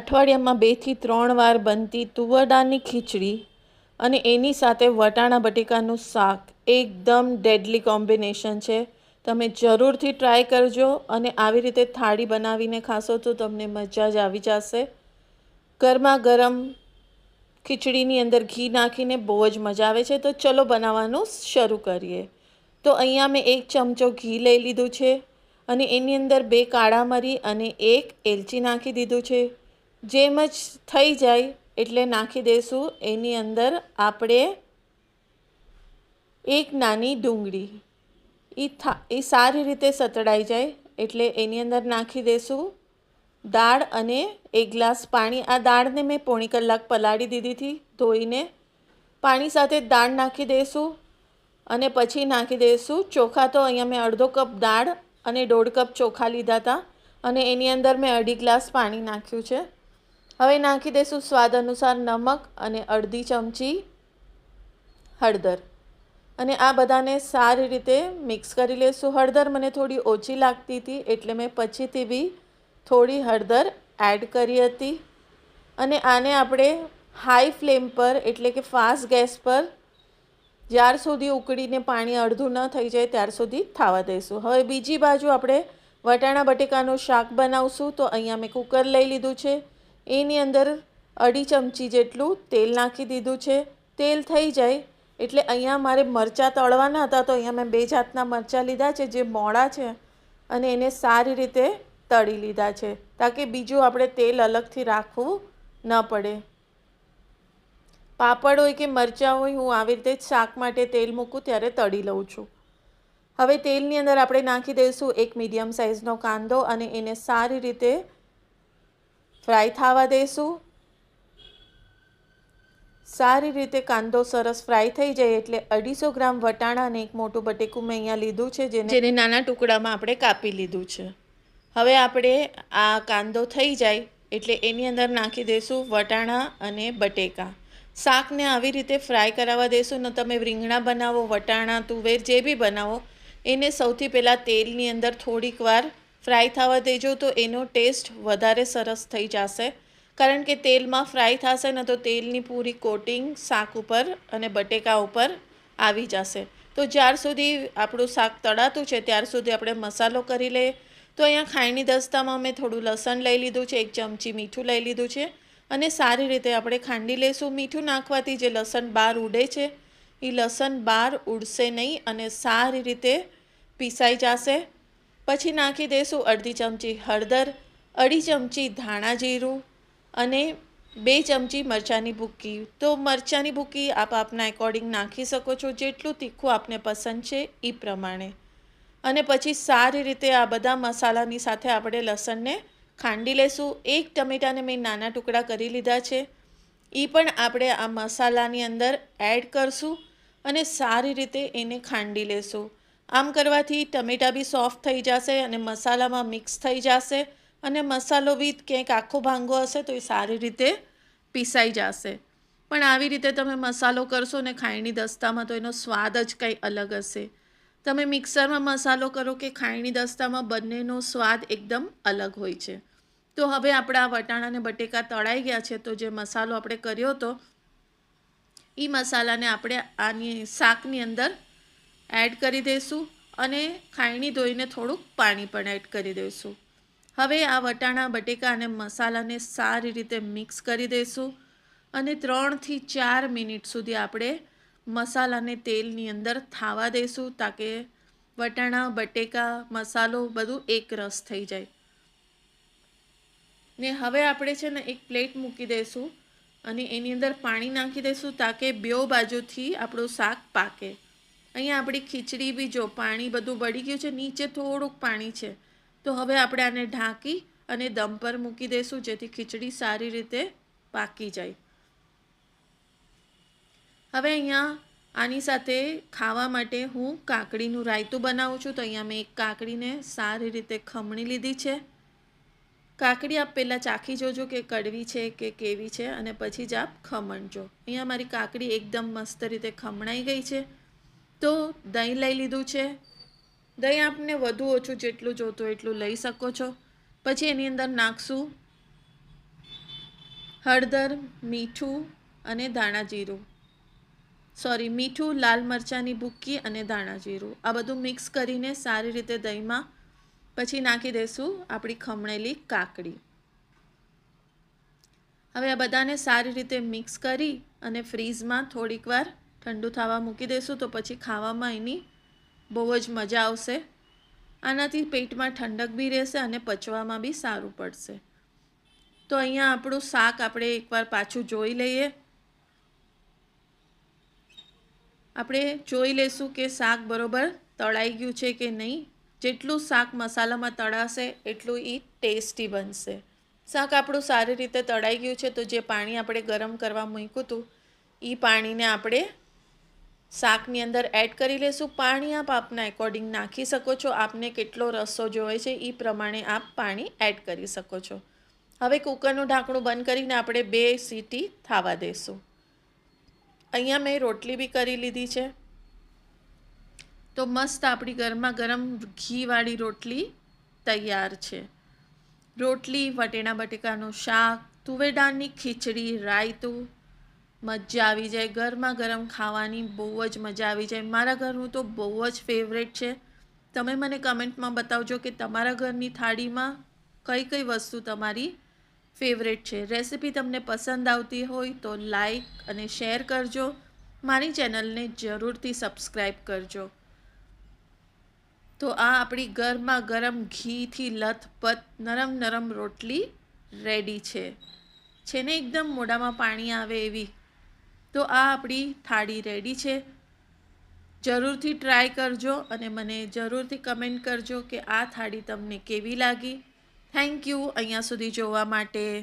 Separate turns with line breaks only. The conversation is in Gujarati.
અઠવાડિયામાં બેથી ત્રણ વાર બનતી તુવર દાળની ખીચડી અને એની સાથે વટાણા બટેકાનું શાક, એકદમ ડેડલી કોમ્બિનેશન છે. તમે જરૂરથી ટ્રાય કરજો અને આવી રીતે થાળી બનાવીને ખાશો તો તમને મજા જ આવી જશે. ગરમા ગરમ ખીચડીની અંદર ઘી નાખીને બહુ જ મજા આવે છે. તો ચલો બનાવવાનું શરૂ કરીએ. તો અહીંયા મેં એક ચમચો ઘી લઈ લીધું છે અને એની અંદર બે કાળા મરી અને એક એલચી નાખી દીધું છે. જેમ જ થઈ જાય એટલે નાખી દઈશું એની અંદર આપણે એક નાની ડુંગળી. એ થા એ સારી રીતે સતડાઈ જાય એટલે એની અંદર નાખી દઈશું દાળ અને એક ગ્લાસ પાણી. આ દાળને મેં પોણી કલાક પલાળી દીધી હતી ધોઈને. પાણી સાથે દાળ નાખી દઈશું અને પછી નાખી દઈશું ચોખા. તો અહીંયા મેં અડધો કપ દાળ અને દોઢ કપ ચોખા લીધા હતા અને એની અંદર મેં અઢી ગ્લાસ પાણી નાખ્યું છે. હવે નાખી દઈશું સ્વાદ અનુસાર નમક અને અડધી ચમચી હળદર. અને આ બધાને સારી રીતે મિક્સ કરી લઈશું હળદર મને થોડી ઓછી લાગતી હતી એટલે મેં પછીથી બી થોડી હળદર એડ કરી હતી. અને આને આપણે હાઈ ફ્લેમ પર, એટલે કે ફાસ્ટ ગેસ પર, જ્યાર સુધી ઉકળીને પાણી અડધું ન થઈ જાય ત્યાર સુધી થવા દઈશું. હવે બીજી બાજુ આપણે વટાણા બટેકાનું શાક બનાવશું. તો અહીંયા મેં કુકર લઈ લીધું છે. એની અંદર અઢી ચમચી જેટલું તેલ નાખી દીધું છે. તેલ થઈ જાય એટલે અહીંયા મારે મરચાં તળવાના હતા તો અહીંયા મેં બે જાતના મરચાં લીધા છે, જે મોડા છે અને એને સારી રીતે તળી લીધા છે, તાકે બીજું આપણે તેલ અલગથી રાખવું ન પડે. પાપડ હોય કે મરચાં હોય, હું આવી રીતે જ શાક માટે તેલ મૂકું ત્યારે તળી લઉં છું. હવે તેલની અંદર આપણે નાખી દઈશું એક મીડિયમ સાઇઝનો કાંદો અને એને સારી રીતે ફ્રાય થવા દઈશું સારી રીતે કાંદો સરસ ફ્રાય થઈ જાય એટલે અઢીસો ગ્રામ વટાણા અને એક મોટું બટેકું મેં અહીંયા લીધું છે, જેને જેને નાના ટુકડામાં આપણે કાપી લીધું છે. હવે આપણે આ કાંદો થઈ જાય એટલે એની અંદર નાખી દઈશું વટાણા અને બટેકા. શાકને આવી રીતે ફ્રાય કરાવવા દઈશું ને તમે રીંગણા બનાવો, વટાણા, તુવેર જે બી બનાવો, એને સૌથી પહેલાં તેલની અંદર થોડીક વાર ફ્રાય થવા દેજો તો એનો ટેસ્ટ વધારે સરસ થઈ જશે. કારણ કે તેલમાં ફ્રાય થશે ને તો તેલની પૂરી કોટિંગ શાક ઉપર અને બટેકા ઉપર આવી જશે. તો જ્યાર સુધી આપણું શાક તળાતું છે, ત્યાર સુધી આપણે મસાલો કરી લઈએ. તો અહીંયા ખાયણી દસ્તામાં મેં થોડું લસણ લઈ લીધું છે, એક ચમચી મીઠું લઈ લીધું છે. અને સારી રીતે આપણે ખાંડી લઈશું. મીઠું નાખવાથી જે લસણ બહાર ઉડે છે એ લસણ બહાર ઉડશે નહીં અને સારી રીતે પીસાઈ જશે. પછી નાખી દઈશું અડધી ચમચી હળદર, અઢી ચમચી ધાણા જીરું અને બે ચમચી મરચાંની ભૂકી. તો મરચાંની ભૂકી આપ આપના એકોર્ડિંગ નાખી શકો છો. જેટલું તીખું આપને પસંદ છે એ પ્રમાણે. અને પછી સારી રીતે આ બધા મસાલાની સાથે આપણે લસણને ખાંડી લેશું. એક ટમેટાને મેં નાના ટુકડા કરી લીધા છે. એ પણ આપણે આ મસાલાની અંદર એડ કરશું અને સારી રીતે એને ખાંડી લેશું. આમ કરવાથી ટમેટાં બી સોફ્ટ થઈ જશે અને મસાલામાં મિક્સ થઈ જશે અને મસાલો બી ક્યાંક આખો ભાંગો હશે તો એ સારી રીતે પીસાઈ જશે. પણ આવી રીતે તમે મસાલો કરશો ને ખાયણી દસ્તામાં તો એનો સ્વાદ જ કંઈ અલગ હશે. તમે મિક્સરમાં મસાલો કરો કે ખાયણી દસ્તામાં બંનેનો સ્વાદ એકદમ અલગ હોય છે. તો હવે આપણા વટાણાને બટેકા તળાઈ ગયા છે તો જે મસાલો આપણે કર્યો હતો એ મસાલાને આપણે આની શાકની અંદર એડ કરી દઈશું અને ખાયણી ધોઈને થોડુંક પાણી પણ એડ કરી દઈશું. હવે આ વટાણા, બટેકા અને મસાલાને સારી રીતે મિક્સ કરી દઈશું અને ત્રણથી ચાર મિનિટ સુધી આપણે મસાલાને તેલની અંદર થાવા દઈશું તાકે વટાણા, બટેકા, મસાલો બધું એક રસ થઈ જાય. ને હવે આપણે છે ને એક પ્લેટ મૂકી દઈશું અને એની અંદર પાણી નાખી દઈશું તાકે બે બાજુથી આપણું શાક પાકે. અહીંયા આપણી ખીચડી બી જો, પાણી બધું બળી ગયું છે, નીચે થોડુંક પાણી છે. તો હવે આપણે આને ઢાંકી અને દમ પર મૂકી દઈશું, જેથી ખીચડી સારી રીતે પાકી જાય. હવે અહીંયા આની સાથે ખાવા માટે હું કાકડીનું રાયતું બનાવું છું. તો અહીંયા મેં એક કાકડીને સારી રીતે ખમણી લીધી છે. કાકડી આપ પહેલાં ચાખી જોજો કે કડવી છે કે કેવી છે, અને પછી જ આપ ખમણજો. અહીંયા મારી કાકડી એકદમ મસ્ત રીતે ખમણાઈ ગઈ છે. તો દહીં લઈ લીધું છે. દહીં આપને વધુ ઓછું જેટલું જોતું એટલું લઈ શકો છો. પછી એની અંદર નાખશું હળદર, મીઠું અને ધાણા જીરું. સોરી મીઠું, લાલ મરચાંની ભૂક્કી અને ધાણા જીરું. આ બધું મિક્સ કરીને સારી રીતે દહીંમાં પછી નાખી દઈશું આપણી ખમણેલી કાકડી. હવે આ બધાને સારી રીતે મિક્સ કરી અને ફ્રીઝમાં થોડીક વાર ઠંડુ થવા મૂકી દઈશું તો પછી ખાવામાં એની બહુ જ મજા આવશે. આનાથી પેટમાં ઠંડક બી રહેશે અને પચવામાં બી સારું પડશે. તો અહીંયા આપણું શાક આપણે એકવાર પાછું જોઈ લઈએ. આપણે જોઈ લઈશું કે શાક બરોબર તળાઈ ગયું છે કે નહીં. જેટલું શાક મસાલામાં તળાશે, એટલું એ ટેસ્ટી બનશે. શાક આપણું સારી રીતે તળાઈ ગયું છે તો જે પાણી આપણે ગરમ કરવા મૂક્યું હતું એ પાણીને આપણે શાકની અંદર એડ કરી લેશું. પાણી આપ આપના એકોર્ડિંગ નાખી શકો છો. આપને કેટલો રસો જોઈએ છે એ પ્રમાણે આપ પાણી એડ કરી શકો છો. હવે કુકરનું ઢાંકણું બંધ કરીને આપણે બે સીટી થવા દઈશું અહીંયા મેં રોટલી બી કરી લીધી છે. તો મસ્ત આપણી ગરમા ગરમ ઘીવાળી રોટલી તૈયાર છે. રોટલી, વટેણા બટેકાનું શાક તુવેર દાળની ખીચડી, રાયતું મજા આવી જાય. ગરમા ગરમ ખાવાની બહુ જ મજા આવી જાય. મારા ઘરનું તો બહુ જ ફેવરેટ છે. તમે મને કમેન્ટમાં બતાવજો કે તમારા ઘરની થાળીમાં કઈ કઈ વસ્તુ તમારી ફેવરેટ છે. રેસિપી તમને પસંદ આવતી હોય તો લાઈક અને શેર કરજો. મારી ચેનલને જરૂરથી સબસ્ક્રાઈબ કરજો. તો આ આપણી ગરમા ગરમ ઘીથી લથપથ નરમ નરમ રોટલી રેડી છે. છે ને એકદમ મોઢામાં પાણી આવે એવી તો આ આપણી થાળી રેડી છે. જરૂરથી ટ્રાય કરજો અને મને જરૂરથી કમેન્ટ કરજો કે આ થાળી તમને કેવી લાગી. થેન્ક યુ અહીંયા સુધી જોવા માટે.